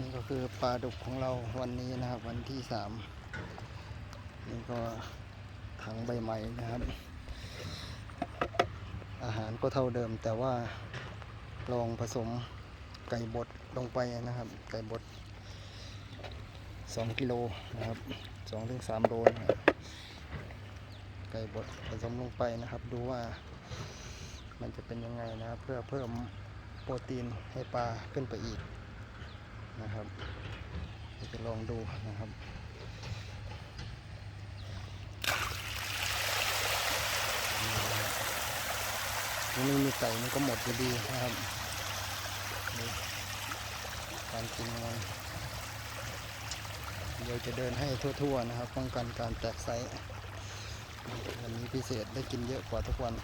นี่ก็คือปลาดุกของเราวันนี้นะครับ วันที่สามนี่ก็ถังใบใหม่นะครับ อาหารก็เท่าเดิมแต่ว่าลองผสมไก่บดลงไปนะครับ ไก่บดสองกิโลนะครับสองถึงสามโลนะครับไก่บดผสมลงไปนะครับ ดูว่ามันจะเป็นยังไงนะครับ เพื่อเพิ่มโปรตีนให้ปลาขึ้นไปอีก นะครับจะลองดูนะครับมันไม่มีไก่มันก็หมดอยู่ดีนะครับการกินมันเดี๋ยวจะเดินให้ทั่วๆนะครับ ป้องกันการแตกไซส์วันนี้พิเศษได้กินเยอะกว่าทุกวัน